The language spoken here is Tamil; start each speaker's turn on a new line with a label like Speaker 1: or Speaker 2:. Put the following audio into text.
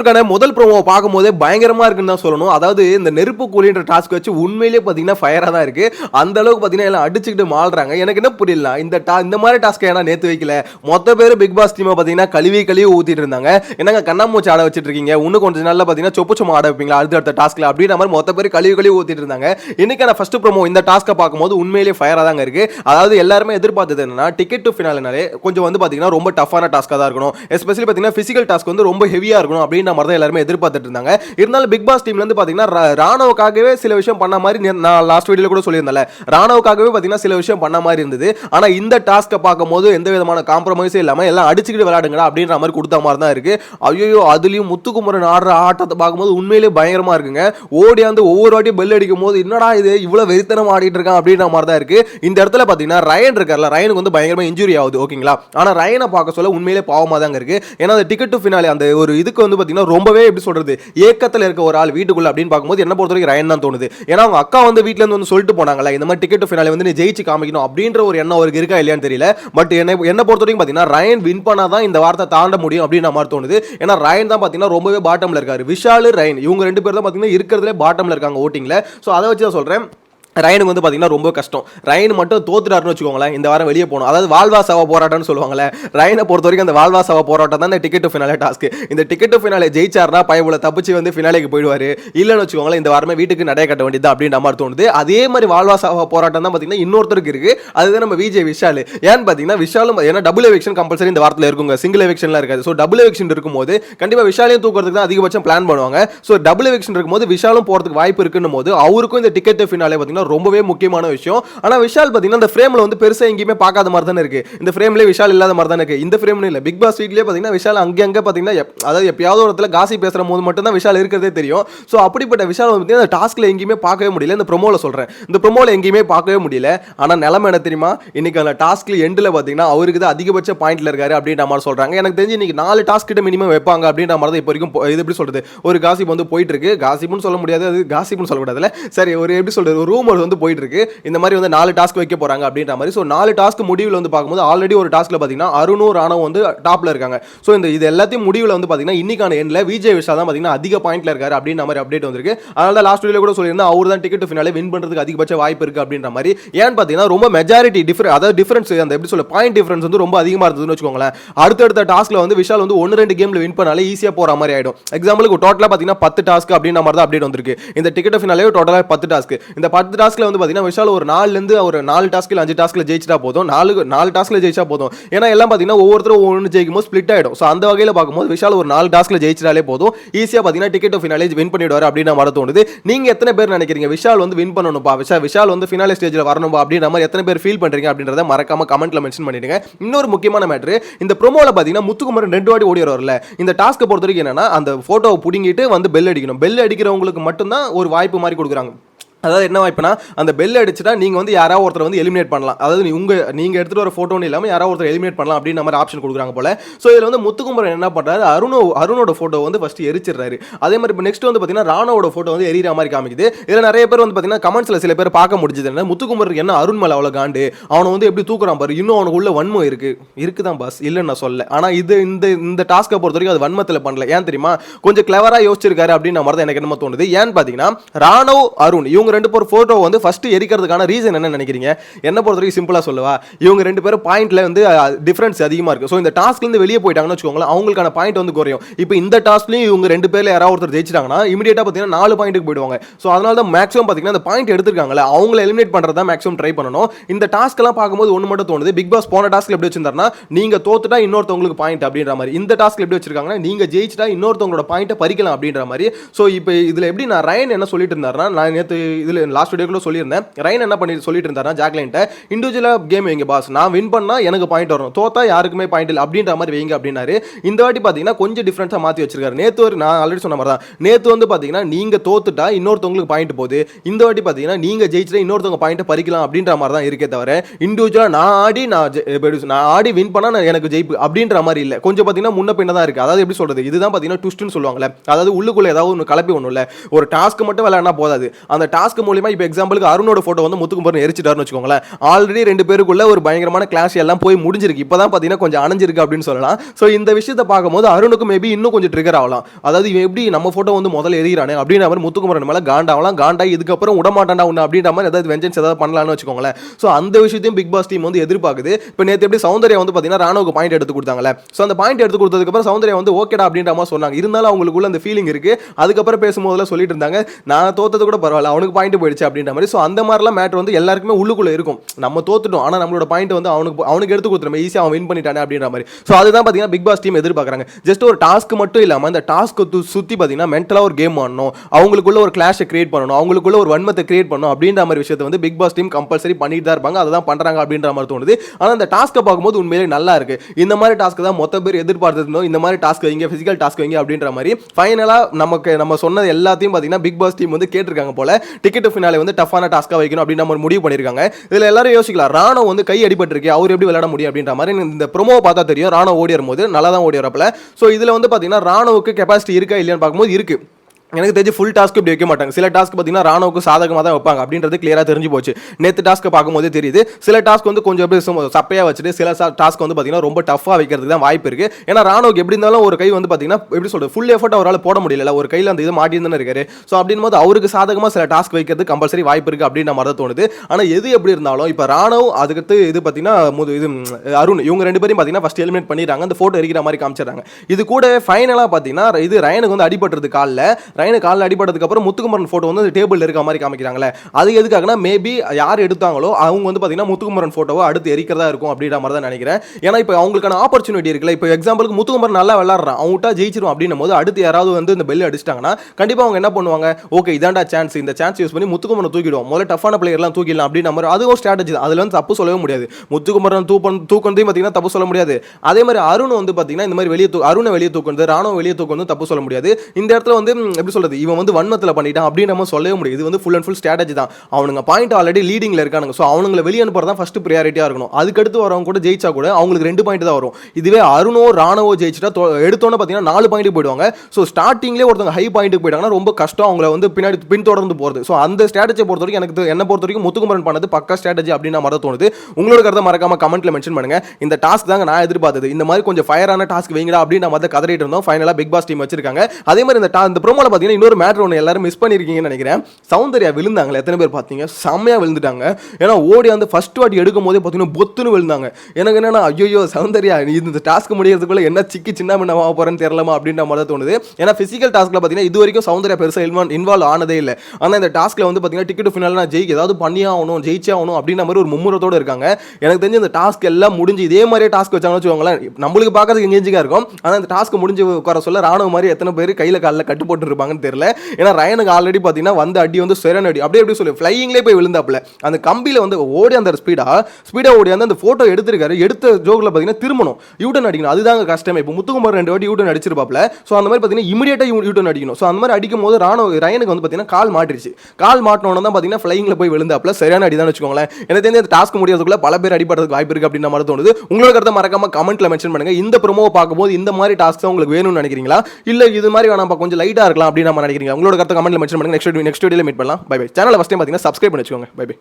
Speaker 1: இதுக்கான முதல் ப்ரோமோ பார்க்கும்போதே பயங்கரமா இருக்குன்னு தான் சொல்லணும். அதாவது இந்த நெருப்பு கூலின்ற டாஸ்க் வச்சு உண்மையிலேயே பார்த்தீங்கன்னா ஃபயராக தான் இருக்கு. அந்த அளவுக்கு பார்த்தீங்கன்னா எல்லாம் அடிச்சுக்கிட்டு மாள்றாங்க எனக்கு என்ன புரியல இந்த டா இந்த மாதிரி டாஸ்க் ஏன்னா நேற்று வைக்கல. மொத்த பேர் பிக் பாஸ் டீமை பார்த்தீங்கன்னா கழுவி கழுவி ஊத்திட்டு இருந்தாங்க. என்னங்க கண்ணாமூச்சி ஆட வச்சுட்டு இருக்கீங்க? இன்னும் கொஞ்சம் நல்லா பார்த்தீங்கன்னா சொப்பு சும்மா ஆட வைப்பீங்களா? அடுத்த அடுத்த டாஸ்க்ல அப்படின்ற மாதிரி மொத்த பேர் கழுவி கழுவி ஊத்திட்டு இருந்தாங்க. இன்னைக்கான ஃபர்ஸ்ட் ப்ரோமோ இந்த டாஸ்க்கை பார்க்கும்போது உண்மையிலேயே ஃபயராக தாங்க இருக்கு. அதாவது எல்லாருமே எதிர்பார்த்தது என்னன்னா டிக்கெட் டு ஃபினாலினாலே கொஞ்சம் வந்து பார்த்தீங்கன்னா ரொம்ப டஃப்பான டாஸ்க்காக தான் இருக்கணும். எஸ்பெஷலி பார்த்தீங்கன்னா ஃபிசிக்கல் டாஸ்க் வந்து ரொம்ப ஹெவியாக இருக்கணும் அப்படின்ற மாதிரி தான் எல்லாருமே எதிர்பார்த்துட்டு இருந்தாங்க. இருந்தாலும் பிக் பாஸ் டீம்ல இருந்து பார்த்தீங்கன்னா ராணுவக்காகவே சில விஷயம் பண்ண மாதிரி நான் லாஸ்ட் வீடியோல கூட சொல்லியிருந்தேன்ல. ராணுவக்காகவே பார்த்தீங்கன்னா சில விஷயம் பண்ண மாதிரி இருந்தது. ஆனா இந்த டாஸ்க்கை பார்க்கும்போது எந்த விதமான காம்ப்ரமைஸும் இல்லாம எல்லாம் அடிச்சுக்கிட்டு விளையாடுங்கடா அப்படின்ற மாதிரி கொடுத்த மாதிரி தான் இருக்கு. ஐயோ அதுலயும் முத்துக்குமரன் ஆடுற ஆட்டத்தை பார்க்கும்போது உண்மையிலேயே பயங்கரமா இருக்குங்க. ஓடியாந்து ஒவ்வொரு வாட்டியும் பெல் அடிக்கும் போது என்னடா இது? இவ்வளவு வெறித்தனம் ஆடிட்டு இருக்கான் அப்படின்ற மாதிரி தான் இருக்கு. இந்த இடத்துல பாத்தீங்கன்னா ரயன் இருக்கார்ல ரயனுக்கு வந்து பயங்கரமா இன்ஜுரி ஆகுது ஓகேங்களா ஆனா ரயனை பார்க்க சொல்ல உண்மையிலே பாவமா தாங்க இருக்கு. ஏன்னா அந்த டிக்கெட் டு ஃபினாலே அந்த ஒரு இதுக்கு வந்து பார்த்தீங்கன்னா ரொம்பவே எப்படி சொல்றது ஏக்கத்தில் இருக்க ஒரு ஆள் வீட்டுக்குள்ள அப்படின்னு பார்க்கும்போது என்ன பொறுத்த வரைக்கும் ரயன் தான் தோணுது. ஏன்னா அவங்க அக்கா வந்து வீட்டிலேருந்து வந்து சொல்லிட்டு போனாங்களே இந்த மாதிரி டிக்கெட் ஃபினாலே வந்து நீ ஜெயிச்சு காமிக்கணும் அப்படின்ற ஒரு எண்ணம் அவருக்கு இருக்கா இல்லையான்னு தெரியல. பட் என்ன என்ன பொறுத்த வரைக்கும் பார்த்தீங்கன்னா ரயன் வின் பண்ணாதான் இந்த வார்த்தை தாண்ட முடியும் அப்படின்ற மாதிரி தோணுது. ஏன்னா ரயன் தான் பார்த்தீங்கன்னா ரொம்பவே பாட்டமில் இருக்காரு. விஷால் ரயன் இவங்க ரெண்டு பேர் தான் பார்த்தீங்கன்னா இருக்கிறதுலே பாட்டமில் இருக்காங்க ஓட்டிங்கில் ஸோ அதை வச்சு தான் சொல்கிறேன் ரயனுக்கு வந்து பார்த்தீங்கன்னா ரொம்ப கஷ்டம். ரயன் மட்டும் தோத்துட்டாருன்னு வச்சுக்கோங்களேன் இந்த வாரம் வெளியே போகணும். அதாவது வாழ்வா சவா போராட்டம்னு சொல்லுவாங்களே ரயனை பொறுத்த வரைக்கும் அந்த வாழ்வா சவா போராட்டம் தான் இந்த டிக்கெட் டு ஃபினாலே டாஸ்க் இந்த டிக்கெட் டு ஃபினாலே ஜெயிச்சார்னா பயபுல தப்பிச்சு வந்து ஃபினாலேக்கு போயிடுவார். இல்லைன்னு வச்சுக்கோங்களேன் இந்த வாரமே வீட்டுக்கு நடைய கட்ட வேண்டியது அப்படின்ற மாதிரி தோணுது. அதே மாதிரி வாழ்வா சவா போராட்டம் தான் பார்த்தீங்கன்னா இன்னொருத்தருக்கு இருக்குது அதுதான் நம்ம விஜய் விஷால். ஏன்னு பார்த்தீங்கன்னா விஷாலும் ஏன்னா டபுள் எவிக்ஷன் கம்பல்சரி இந்த வாரத்தில் இருக்குங்க. சிங்கிள் எவிக்ஷன்லாம் இருக்காது. ஸோ டபுள் எவிக்ஷன் இருக்கும்போது கண்டிப்பாக விஷாலையும் தூக்குறதுக்கு தான் அதிகபட்சம் பிளான் பண்ணுவாங்க. ஸோ டபுள் எவிக்ஷன் இருக்கும்போது விஷாலும் போகிறதுக்கு வாய்ப்பு இருக்குன்னு போது அவருக்கும் இந்த டிக்கெட் ஃபினாலே பார்த்தீங்கன்னா ரொம்பவே முக்கியமான விஷயம். ஆனால் விஷால் பார்த்தீங்கன்னா இந்த ஃப்ரேமில் வந்து பெருசாக எங்கேயுமே பார்க்காத மாதிரி தானே இருக்குது இந்த ஃப்ரேம்லேயே விஷால் இல்லாத மாதிரி தானே இருக்குது இந்த ஃப்ரேம்ல இல்லை. பிக் பாஸ் வீட்லேயே பார்த்தீங்கன்னா விஷால் அங்கே அங்கே பார்த்தீங்கன்னா அதாவது எப்பயாவது ஒரு இடத்துல காசி பேசுகிற போது மட்டும் தான் விஷால் இருக்கிறதே தெரியும். ஸோ அப்படிப்பட்ட விஷால் வந்து பார்த்தீங்கன்னா அந்த டாஸ்க்கில் எங்கேயுமே பார்க்கவே முடியல. இந்த ப்ரொமோவில் சொல்கிறேன் இந்த ப்ரொமோவில் எங்கேயுமே பார்க்கவே முடியல. ஆனால் நிலமை என்ன தெரியுமா? இன்னைக்கு அந்த டாஸ்க்கில் எண்டில் பார்த்தீங்கன்னா அவருக்கு தான் அதிகபட்ச பாயிண்ட்ல இருக்காரு அப்படின்ற மாதிரி சொல்கிறாங்க எனக்கு தெரிஞ்சு இன்னைக்கு நாலு டாஸ்க் கிட்ட மினிமம் வைப்பாங்க அப்படின்ற மாதிரி தான் இப்போ வரைக்கும் இது எப்படி சொல்கிறது ஒரு காசிப் வந்து போயிட்டு இருக்கு. காசிப்னு சொல்ல முடியாது. அது காசிப்னு சொல்லக்கூடாதுல சரி ஒரு எப்படி சொல்கிறது ஒரு ரூமர் வந்து போயிட்டு இருக்கு இந்த மாதிரி வந்து நாலு டாஸ்க் வைக்க போறாங்க அப்படின்ற மாதிரி. ஸோ நாலு டாஸ்க் முடிவில் வந்து பார்க்கும்போது ஆல்ரெடி ஒரு டாஸ்க்ல பார்த்தீங்கன்னா அருணும் ராணவ் வந்து டாப்ல இருக்காங்க. ஸோ இந்த இது எல்லாத்தையும் முடிவில் வந்து பார்த்தீங்கன்னா இன்னைக்கான எண்ணில் விஜய் விஷா தான் பார்த்தீங்கன்னா அதிக பாயிண்ட்ல இருக்காரு அப்படின்ற மாதிரி அப்டேட் வந்திருக்கு. அதனால தான் லாஸ்ட் வீடியோ கூட சொல்லியிருந்தேன் அவர் தான் டிக்கெட் ஃபினாலே வின் பண்ணுறதுக்கு அதிகபட்ச வாய்ப்பு இருக்கு அப்படின்ற மாதிரி. ஏன்னு பார்த்தீங்கன்னா ரொம்ப மெஜாரிட்டி டிஃபர் அதாவது டிஃபரன்ஸ் அந்த எப்படி சொல்ல பாயிண்ட் டிஃபரன்ஸ் வந்து ரொம்ப அதிகமாக இருந்ததுன்னு வச்சுக்கோங்களேன். அடுத்தடுத்த டாஸ்க்கில் வந்து விஷால் வந்து ஒன்று ரெண்டு கேமில் வின் பண்ணாலே ஈஸியாக போகிற மாதிரி ஆகிடும் எக்ஸாம்பிளுக்கு டோட்டலாக பார்த்தீங்கன்னா பத்து டாஸ்க் அப்படின்ற மாதிரி தான் அப்டேட் வந்திருக்கு. இந்த டிக்கெட் ஃபினாலே டோட்டலாக பத்து டாஸ்க் இந்த பத்து டாஸ்க்கில் வந்து பார்த்தீங்கன்னா விஷால் ஒரு நாலுலேருந்து ஒரு நாலு டாஸ்க்கில் அஞ்சு டாஸ்க்கில் ஜெயிச்சிட்டா போதும். நாலு நாலு டாஸ்க்கில் ஜெயிச்சா போதும். ஏன்னா எல்லாம் பார்த்தீங்கன்னா ஒவ்வொருத்தரும் ஒன்று ஜெயிக்கும் போது ஸ்பிளிட் ஆகிடும் ஸோ அந்த வகையில் பார்க்கும்போது விஷால் ஒரு நாலு டாஸ்க்கில் ஜெயிச்சிட்டாலே போதும். ஈஸியாக பார்த்தீங்கன்னா டிக்கெட் ஃபினாலே வின் பண்ணிடுவார் அப்படின்னு மாதிரி தோணுது. நீங்கள் எத்தனை பேர் நினைக்கிறீங்க? விஷால் வந்து வின் பண்ணணும்ப்பா விஷால் விஷால் வந்து ஃபினாலே ஸ்டேஜில் வரணும்பா? அப்படின்ற மாதிரி எத்தனை பேர் ஃபீல் பண்ணுறீங்க அப்படின்றத மறக்காம கமெண்ட்டில் மென்ஷன் பண்ணிடுங்க. இன்னொரு முக்கியமான மேட்ரு இந்த ப்ரோமோவில் பார்த்தீங்கன்னா முத்துக்குமரன் ரெண்டு வாட்டி ஓடி வரல இந்த டாஸ்க்கை பொறுத்த வரைக்கும் என்னன்னா அந்த ஃபோட்டோவை பிடுங்கிட்டு வந்து பெல் அடிக்கணும். பெல் அடிக்கிறவங்களுக்கு மட்டும்தான் ஒரு வாய்ப்பு மாதிரி கொடுக்குறாங்க. அதாவது என்ன வாய்ப்புனா அந்த பெல் அடிச்சுட்டா நீங்கள் வந்து யாராவது ஒருத்தர் வந்து எலிமினேட் பண்ணலாம். அதாவது நீ உங்கள் நீங்கள் எடுத்துகிட்டு வர ஃபோட்டோன்னு இல்லாமல் யாராவது ஒருத்தர் எலிமினேட் பண்ணலாம் அப்படின்ற மாதிரி ஆப்ஷன் கொடுக்குறாங்க போல. ஸோ இதில் வந்து முத்துக்குமரன் என்ன பண்ணுறாரு அருணோ அருணோட ஃபோட்டோ வந்து ஃபஸ்ட்டு எரிச்சிடுறாரு. அதே மாதிரி இப்போ நெக்ஸ்ட் வந்து பார்த்தீங்கன்னா ராணோட ஃபோட்டோ வந்து எரியிற மாதிரி காமிக்குது. இதில் நிறைய பேர் வந்து பார்த்தீங்கன்னா கமெண்ட்ஸில் சில பேர் பார்க்க முடிஞ்சது என்ன முத்துக்குமரனுக்கு என்ன அருண் மேலே அவ்வளோ காண்டு? அவனை வந்து எப்படி தூக்குறான் பாரு? இன்னும் அவனுக்கு உள்ள வன்மம் இருக்குது இருக்குதான் பாஸ் இல்லைன்னு நான் சொல்ல ஆனால் இது இந்த இந்த டாஸ்க்கை பொறுத்த வரைக்கும் அது வன்மத்தில் பண்ணல. ஏன் தெரியுமா? கொஞ்சம் கிளவராக யோசிச்சிருக்காரு அப்படின்னு மாதிரி தான் எனக்கு என்னமோ தோணுது. ஏன்னு பார்த்தீங்கன்னா ராணவ் அருண் இவங்க ரெண்டு பேர் ஃபோட்டோ வந்து ஃபர்ஸ்ட் எரிக்கிறதுக்கான ரீசன் என்ன நினைக்கிறீங்க? என்ன பொறுத்த வரைக்கும் சிம்பிளாக சொல்லுவா. இவங்க ரெண்டு பேரும் பாயிண்ட்ல வந்து டிஃபரன்ஸ் அதிகமாக இருக்கு. ஸோ இந்த டாஸ்க்லேருந்து வெளியே போயிட்டாங்கன்னு வச்சுக்கோங்களேன் அவங்களுக்கான பாயிண்ட் வந்து குறையும். இப்போ இந்த டாஸ்க்லையும் இவங்க ரெண்டு பேர் யாராவது ஒருத்தர் ஜெயிச்சிட்டாங்கன்னா இமீடியட்டாக பார்த்தீங்கன்னா நாலு பாயிண்ட்டுக்கு போயிடுவாங்க. ஸோ அதனால தான் மேக்ஸிமம் பார்த்தீங்கன்னா அந்த பாயிண்ட் எடுத்திருக்காங்கல்ல அவங்கள எலிமினேட் பண்றதா மேக்ஸிமம் ட்ரை பண்ணணும். இந்த டாஸ்கெல்லாம் பார்க்கும்போது ஒன்று மட்டும் தோணுது. பிக் பாஸ் போன டாஸ்க்கில் எப்படி வச்சிருந்தாருன்னா நீங்கள் தோத்துட்டா இன்னொருத்தவங்களுக்கு பாயிண்ட் அப்படின்ற மாதிரி. இந்த டாஸ்க்கில் எப்படி வச்சிருக்காங்கன்னா நீங்கள் ஜெயிச்சிட்டா இன்னொருத்தவங்களோட பாயிண்ட்டை பறிக்கலாம் அப்படின்ற மாதிரி. ஸோ இப்போ இதில் எப்படி நான் ரயன் என்ன சொல்லிட்டு இருந்தாருன்னா நான் நேற்று இதில் லாஸ்ட் வீடியோ கூட சொல்லியிருந்தேன். ரைன் என்ன பண்ணி சொல்லிட்டு இருந்தாருன்னா ஜாக்லைன்ட்ட இண்டிவிஜுவலா கேம் வைங்க பாஸ் நான் வின் பண்ணா எனக்கு பாயிண்ட் வரும் தோத்தா யாருக்குமே பாயிண்ட் இல்லை. அப்படின்ற மாதிரி வைங்க அப்படின்னாரு. இந்த வாட்டி பார்த்தீங்கன்னா கொஞ்சம் டிஃப்ரெண்ட்டாக மாற்றி வச்சிருக்காரு. நேற்று ஒரு நான் ஆல்ரெடி சொன்ன மாதிரி தான் நேற்று வந்து பார்த்தீங்கன்னா நீங்கள் தோத்துட்டா இன்னொருத்தவங்களுக்கு பாயிண்ட் போகுது. இந்த வாட்டி பார்த்தீங்கன்னா நீங்கள் ஜெயிச்சிட்டா இன்னொருத்தவங்க பாயிண்ட்டை பறிக்கலாம் அப்படின்ற மாதிரி தான் இருக்கே தவிர இண்டிவிஜுவலாக நான் ஆடி நான் நான் ஆடி வின் பண்ணால் நான் எனக்கு ஜெயிப்பு அப்படின்ற மாதிரி இல்லை. கொஞ்சம் பார்த்தீங்கன்னா முன்ன பின்ன தான் இருக்குது அதாவது எப்படி சொல்கிறது இதுதான் பார்த்தீங்கன்னா ட்விஸ்ட்னு சொல்லுவாங்கல்ல. அதாவது உள்ளுக்குள்ளே ஏதாவது ஒன்று கலப்பி ஒன்றும் இல்லை ஒரு டாஸ்க் மட்டும் விளையாடினா போதாது. அந்த டாஸ்க் டாஸ்க் மூலியமாக இப்போ எக்ஸாம்பிளுக்கு அருணோட ஃபோட்டோ வந்து முத்துக்குமரன் எரிச்சிட்டாருன்னு வச்சுக்கோங்களேன். ஆல்ரெடி ரெண்டு பேருக்குள்ள ஒரு பயங்கரமான கிளாஷ் எல்லாம் போய் முடிஞ்சிருக்கு. இப்போ தான் பார்த்தீங்கன்னா கொஞ்சம் அணைஞ்சிருக்கு அப்படின்னு சொல்லலாம். ஸோ இந்த விஷயத்தை பார்க்கும்போது அருணுக்கு மேபி இன்னும் கொஞ்சம் ட்ரிகர் ஆகலாம். அதாவது எப்படி நம்ம ஃபோட்டோ வந்து முதல்ல எரியிறானே அப்படின்ற மாதிரி முத்துக்குமரன் மேலே காண்டாகலாம் காண்டாகி இதுக்கப்புறம் விடமாட்டான்டா ஒன்று அப்படின்ற மாதிரி ஏதாவது வெஞ்சன்ஸ் ஏதாவது பண்ணலாம்னு வச்சுக்கோங்களேன். ஸோ அந்த விஷயத்தையும் பிக் பாஸ் டீம் வந்து எதிர்பார்க்குது. இப்போ நேற்று எப்படி சௌந்தர்யா வந்து பார்த்தீங்கன்னா ராணுவுக்கு பாயிண்ட் எடுத்து கொடுத்தாங்களே ஸோ அந்த பாயிண்ட் எடுத்து கொடுத்ததுக்கப்புறம் சௌந்தர்யா வந்து ஓகேடா அப்படின்ற மாதிரி சொன்னாங்க. இருந்தாலும் அவங்களுக்குள்ள அந்த ஃபீலிங் இருக்கு. அதுக்கப்புறம் பேசும்போதெல்லாம் சொல்லிட்டு இருந்தாங்க. நான் தோத்தது கூட பரவாயில்ல. அவனுக்கு பாயிண்ட் போயிடுச்சு அப்படின்ற மாதிரி. ஸோ அந்த மாதிரிலாம் மேட்ரு வந்து எல்லாருக்குமே உள்ளுக்குள்ள இருக்கும். நம்ம தோத்துட்டோம். ஆனால் நம்மளோட பாயிண்ட் வந்து அவனுக்கு அவனுக்கு எடுத்து கொடுத்துருமே ஈஸியாக அவன் வின் பண்ணிட்டானே அப்படின்ற மாதிரி. ஸோ அதுதான் பார்த்தீங்கன்னா பிக் பாஸ் டீம் எதிர்பார்க்குறாங்க. ஜஸ்ட் ஒரு டாஸ்க் மட்டும் இல்லாமல் அந்த டாஸ்க்கு சுற்றி பார்த்தீங்கன்னா மென்டலாக ஒரு கேம் ஆடணும். அவங்களுக்குள்ள ஒரு கிளாஷை கிரியேட் பண்ணணும். அவங்களுக்குள்ள ஒரு வன்மத்தை கிரியேட் பண்ணணும் அப்படின்ற மாதிரி விஷயத்தை வந்து பிக் பாஸ் டீம் கம்பல்சரி பண்ணிட்டு தான் இருப்பாங்க. அதை தான் பண்ணுறாங்க அப்படின்ற மாதிரி தோணுது. ஆனால் அந்த டாஸ்க்கை பார்க்கும்போது உண்மையிலே நல்லா இருக்கு. இந்த மாதிரி டாஸ்க்கு தான் மொத்த பேர் எதிர்பார்த்துருந்தோம். இந்த மாதிரி டாஸ்க் வைங்க ஃபிசிக்கல் டாஸ்க் வைங்க அப்படின்ற மாதிரி. ஃபைனலாக நமக்கு நம்ம சொன்னது எல்லாத்தையும் பார்த்தீங்கன்னா பிக் பாஸ் டீம் வந்து கேட்டிருக்காங்க போல. டிக்கெட் ஃபினாலே வந்து டஃபான டாஸ்க்காக வைக்கணும் அப்படின்னு நம்ம முடிவு பண்ணியிருக்காங்க. இதில் எல்லாரும் யோசிக்கலாம் ராணோ வந்து கை அடிபட்டிருக்கு அவர் எப்படி விளையாட முடியும் அப்படின்ற மாதிரி இந்த ப்ரோமோவை பார்த்தா தெரியும். ராணோ ஓடி வரும்போது நல்லா தான் ஓடி ஸோ இதில் வந்து பார்த்தீங்கன்னா ராணுவுக்கு கெப்பாசிட்டி இருக்கா இல்லையான்னு பார்க்கும்போது இருக்குது எனக்கு தெரிஞ்சு ஃபுல் டாஸ்க் இப்படி வைக்க மாட்டாங்க. சில டாஸ்க் பார்த்தீங்கன்னா ராணுவுக்கு சாதகமாக தான் வைப்பாங்க. அப்படின்றது கிளியராக தெரிஞ்சு போச்சு. நேற்று டாஸ்க்கை பார்க்கும்போது தெரியுது. சில டாஸ்க் வந்து கொஞ்சம் எப்படி சும்மா சப்பையாக வச்சுட்டு சில டாஸ்க் வந்து பார்த்தீங்கன்னா ரொம்ப டஃபாக வைக்கிறதுக்கு தான் வாய்ப்பு இருக்குது ஏன்னா ராணுவுக்கு எப்படி இருந்தாலும் ஒரு கை வந்து பார்த்தீங்கன்னா எப்படி சொல்கிறது ஃபுல் எஃபர்ட் அவரால் போட முடியல ஒரு கையில் அந்த இது மாட்டின்னு இருக்காரு. ஸோ அப்படின் போது அவருக்கு சாதகமாக சில டாஸ்க் வைக்கிறது கம்பல்சரி வாய்ப்பு இருக்குது அப்படின்ற மாதிரி தான் தோணுது. ஆனால் எது எப்படி இருந்தாலும் இப்போ ராணுவ அதுக்கடுத்து இது பார்த்தீங்கன்னா முது இது அருண் இவங்க ரெண்டு பேரும் பார்த்தீங்கன்னா ஃபஸ்ட் எலிமினேட் பண்ணிடுறாங்க. அந்த ஃபோட்டோ எரிக்கிற மாதிரி காமிச்சிடுறாங்க. இது கூட ஃபைனலாக பார்த்தீங்கன்னா இது ரயனுக்கு வந்து அடிபட்டுறது காலில். ரயனு காலில் அடிபட்டதுக்கு அப்புறம் முத்துக்குமரன் ஃபோட்டோ வந்து டேபிள் இருக்க மாதிரி காமிக்கிறாங்களே. அது எதுக்காகனா மேபி யார் எடுத்தாங்களோ அவங்க வந்து பார்த்தீங்கன்னா முத்துக்குமரன் ஃபோட்டோவை அடுத்து எரிக்கிறதா இருக்கும் அப்படின்ற மாதிரி தான் நினைக்கிறேன். ஏன்னா இப்போ அவங்களுக்கான ஆப்பர்ச்சுனிட்டி இருக்குல்ல. இப்போ எக்ஸாம்பிளுக்கு முத்துக்குமரன் நல்லா விளாட்றான். அவங்க விட்டா ஜெயிச்சிரும் அப்படின்னும் போது அடுத்து யாராவது வந்து இந்த பெல் அடிச்சிட்டாங்கன்னா கண்டிப்பாக அவங்க என்ன பண்ணுவாங்க? ஓகே இதாண்டா சான்ஸ் இந்த சான்ஸ் யூஸ் பண்ணி முத்துக்குமரன் தூக்கிடுவோம். முதல்ல டஃபான பிளேயர்லாம் தூக்கிடலாம் அப்படின்ற மாதிரி. அது ஒரு ஸ்ட்ராட்டஜி தான். அதில் வந்து தப்பு சொல்லவே முடியாது. முத்துக்குமரன் தூக்கம் தூக்கத்தையும் பார்த்தீங்கன்னா தப்பு சொல்ல முடியாது. அதே மாதிரி அருண் வந்து பார்த்தீங்கன்னா இந்த மாதிரி வெளியே தூ அருணை வெளியே தூக்குறது ராணுவ வெளியே தூக்குறது தப்பு சொல்ல முடியாது. இந்த இடத்துல வந்து எப்படி சொல்றது? இவன் வந்து வன்மத்தில் பண்ணிட்டான் அப்படின்னு நம்ம சொல்லவே முடியும் இது வந்து ஃபுல் அண்ட் ஃபுல் ஸ்ட்ராட்டஜி தான். அவனுங்க பாயிண்ட் ஆல்ரெடி லீடிங்ல இருக்கானுங்க. ஸோ அவனுங்களை வெளியே அனுப்புறது தான் ஃபர்ஸ்ட் ப்ரியாரிட்டியாக இருக்கணும். அதுக்கடுத்து வரவங்க கூட ஜெயிச்சா கூட அவங்களுக்கு ரெண்டு பாயிண்ட் தான் வரும். இதுவே அருணோ ராணவோ ஜெயிச்சிட்டா எடுத்தோன்னு பார்த்தீங்கன்னா நாலு பாயிண்ட் போயிடுவாங்க. ஸோ ஸ்டார்டிங்லேயே ஒருத்தவங்க ஹை பாயிண்ட்டுக்கு போயிட்டாங்கன்னா ரொம்ப கஷ்டம். அவங்கள வந்து பின்னாடி பின்தொடர்ந்து போகிறது ஸோ அந்த ஸ்ட்ராட்டஜியை பொறுத்த வரைக்கும் எனக்கு என்ன பொறுத்த வரைக்கும் முத்துக்குமரன் பண்ணது பக்கா ஸ்ட்ராட்டஜி அப்படின்னு மறந்து தோணுது உங்களோட கருத்தை மறக்காம கமெண்ட்ல மென்ஷன் பண்ணுங்க. இந்த டாஸ்க் தாங்க நான் எதிர்பார்த்தது. இந்த மாதிரி கொஞ்சம் ஃபயரான டாஸ்க் வைங்கடா அப்படின்னு நம்ம அதை கதறிட்டு இருந்தோம். ஃபைனலாக பிக் பாஸ் டீம் வச்சிருக்காங்க. அதே மாதிரி இந்த இந்த ப்ரோமோல பார்த்தீங்கன்னா இன்னொரு மேட்ரு ஒன்று எல்லாரும் மிஸ் பண்ணிருக்கீங்கன்னு நினைக்கிறேன். சௌந்தர்யா விழுந்தாங்களே எத்தனை பேர் பார்த்தீங்க செம்மையாக விழுந்துட்டாங்க. ஏன்னா ஓடி வந்து ஃபஸ்ட் வாட்டி எடுக்கும் போதே பார்த்தீங்கன்னா பொத்துன்னு விழுந்தாங்க. எனக்கு என்னன்னா ஐயோ சௌந்தர்யா இந்த டாஸ்க் முடியறதுக்குள்ள என்ன சிக்கி சின்ன பின்ன ஆக போகிறேன் தெரியலமா அப்படின்ற மாதிரி தான் தோணுது. ஏன்னா ஃபிசிக்கல் டாஸ்க்கில் பார்த்தீங்கன்னா இது வரைக்கும் சௌந்தர்யா பெருசாக இன்வால்வ் இன்வால்வ் ஆனதே இல்லை. ஆனால் இந்த டாஸ்க்கில் வந்து பார்த்தீங்கன்னா டிக்கெட் ஃபினால் நான் ஜெயிக்க ஏதாவது பண்ணியே ஆகணும் ஜெயிச்சே ஆகணும் அப்படின்ற மாதிரி ஒரு மும்முரத்தோடு இருக்காங்க. எனக்கு தெரிஞ்சு இந்த டாஸ்க் எல்லாம் முடிஞ்சு இதே மாதிரியே டாஸ்க் வச்சாங்கன்னு வச்சுக்கோங்களேன் நம்மளுக்கு பார்க்கறதுக்கு எங்கேஜிக்காக இருக்கும். ஆனால் இந்த டாஸ்க் முடிஞ்சு உட்கார சொல்ல ராணுவ மாதிரி எத்தனை பேர் கையில் காலில் கட்டு போட்டுருப்பாங்க. போகிறாங்கன்னு தெரியல. ஏன்னா ரயனுக்கு ஆல்ரெடி பார்த்தீங்கன்னா வந்து அடி வந்து செரன் அடி. அப்படியே எப்படி சொல்லி ஃப்ளையிங்லேயே போய் விழுந்தாப்புல. அந்த கம்பியில் வந்து ஓடி அந்த ஸ்பீடாக ஸ்பீடாக ஓடி வந்து அந்த ஃபோட்டோ எடுத்திருக்காரு. எடுத்த ஜோக்கில் பார்த்தீங்கன்னா திரும்பணும். யூட்டன் அடிக்கணும். அதுதாங்க கஷ்டமே. இப்போ முத்துக்குமார் ரெண்டு வாட்டி யூட்டன் அடிச்சிருப்பாப்ல ஸோ அந்த மாதிரி பார்த்தீங்கன்னா இமீடியட்டாக யூட்டன் அடிக்கணும். ஸோ அந்த மாதிரி அடிக்கும் போது ராணுவ ரயனுக்கு வந்து பார்த்தீங்கன்னா கால் மாட்டிருச்சு. கால் மாட்டினோன்னு தான் பார்த்தீங்கன்னா ஃப்ளைங்கில் போய் விழுந்தாப்புல. சரியான அடி தான் வச்சுக்கோங்களேன். எனக்கு தெரிஞ்ச அந்த டாஸ்க் முடியாததுக்குள்ள பல பேர் அடிபடுறதுக்கு வாய்ப்பு இருக்கு அப்படின்ற மாதிரி தோணுது. உங்களுக்கு கருத்தை மறக்காம கமெண்ட்ல மென்ஷன் பண்ணுங்க. இந்த ப்ரோமோவை பார்க்கும்போது இந்த மாதிரி டாஸ்க் தான் உங்களுக்கு வேணும்னு நினைக்கிறீங்களா? இல்லை இது மாதிரி வேணாம் கொஞ்சம் லைட்டாக இருக்கலாம் அப்படின்னு நம்ம நினைக்கிறீங்க உங்களோட கருத்து கமெண்ட்ல மென்ஷன் பண்ணுங்க. நெக்ஸ்ட் நெக்ஸ்ட் வீடியோ மீட் பண்ணலாம். பை பை சேனலை ஃபஸ்ட் டைம் பார்த்தீங்கன்னா சப்ஸ்கிரைப் பண்ணி வச்சுக்கோங்க. By by